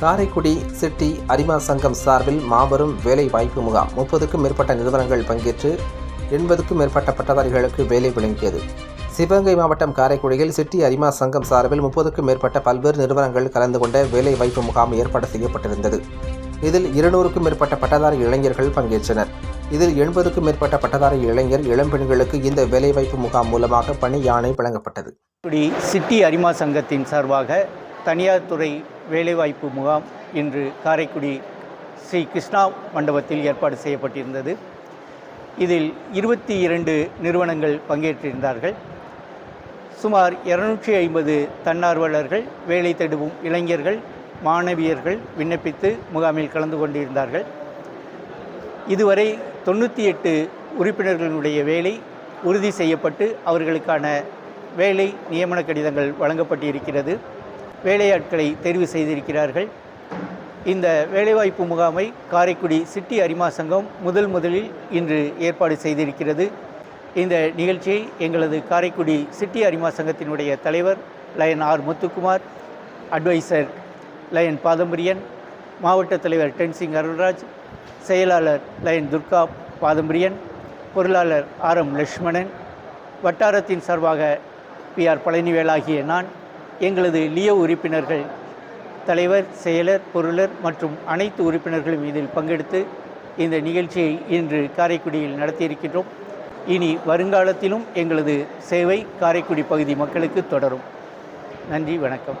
Karaikudi city அரிமா சங்கம் சார்பில் மாபெரும் வேலை வாய்ப்பு முகாம். முப்பதுக்கும் மேற்பட்ட நிறுவனங்கள் பங்கேற்று எண்பதுக்கும் மேற்பட்ட பட்டதாரிகளுக்கு வேலை வழங்கியது சிவகங்கை மாவட்டம் காரைக்குடியில் சிட்டி அரிமா சங்கம் சார்பில் முப்பதுக்கும் மேற்பட்ட பல்வேறு நிறுவனங்கள் கலந்து கொண்ட வேலை வாய்ப்பு முகாம் ஏற்பாடு செய்யப்பட்டிருந்தது. இதில் இருநூறுக்கும் மேற்பட்ட பட்டதாரி இளைஞர்கள் பங்கேற்றனர். இதில் எண்பதுக்கும் மேற்பட்ட பட்டதாரி இளைஞர் இளம்பெண்களுக்கு இந்த வேலைவாய்ப்பு முகாம் மூலமாக பணி யானை வழங்கப்பட்டது. சிட்டி அரிமா சங்கத்தின் சார்பாக தனியார் துறை வேலைவாய்ப்பு முகாம் இன்று காரைக்குடி ஸ்ரீ கிருஷ்ணா மண்டபத்தில் ஏற்பாடு செய்யப்பட்டிருந்தது. இதில் இருபத்தி இரண்டு நிறுவனங்கள் பங்கேற்றிருந்தார்கள். சுமார் இருநூற்றி ஐம்பது தன்னார்வலர்கள் வேலை தேடுவும் இளைஞர்கள் மாணவியர்கள் விண்ணப்பித்து முகாமில் கலந்து கொண்டிருந்தார்கள். இதுவரை தொண்ணூற்றி எட்டு உறுப்பினர்களுடைய வேலை உறுதி செய்யப்பட்டு அவர்களுக்கான வேலை நியமன கடிதங்கள் வழங்கப்பட்டு இருக்கிறது வேலையாட்களை தெரிவு செய்திருக்கிறார்கள். இந்த வேலைவாய்ப்பு முகாமை காரைக்குடி சிட்டி அரிமா சங்கம் முதல் முதலில் இன்று ஏற்பாடு செய்திருக்கிறது. இந்த நிகழ்ச்சியை எங்களது காரைக்குடி சிட்டி அரிமா சங்கத்தினுடைய தலைவர் lion R Muthukumar adviser lion Padambariyan மாவட்ட தலைவர் டென்சிங் அருள்ராஜ் செயலாளர் லயன் துர்கா பாதம்பிரியன் பொருளாளர் ஆர் எம் லட்சுமணன் வட்டாரத்தின் சார்பாக பி ஆர் பழனிவேல் ஆகிய நான் எங்களது லியோ உறுப்பினர்கள் தலைவர் செயலர் பொருளர் மற்றும் அனைத்து உறுப்பினர்களும் இதில் பங்கெடுத்து இந்த நிகழ்ச்சியை இன்று காரைக்குடியில் நடத்தியிருக்கின்றோம். இனி வருங்காலத்திலும் எங்களது சேவை காரைக்குடி பகுதி மக்களுக்கு தொடரும். நன்றி வணக்கம்.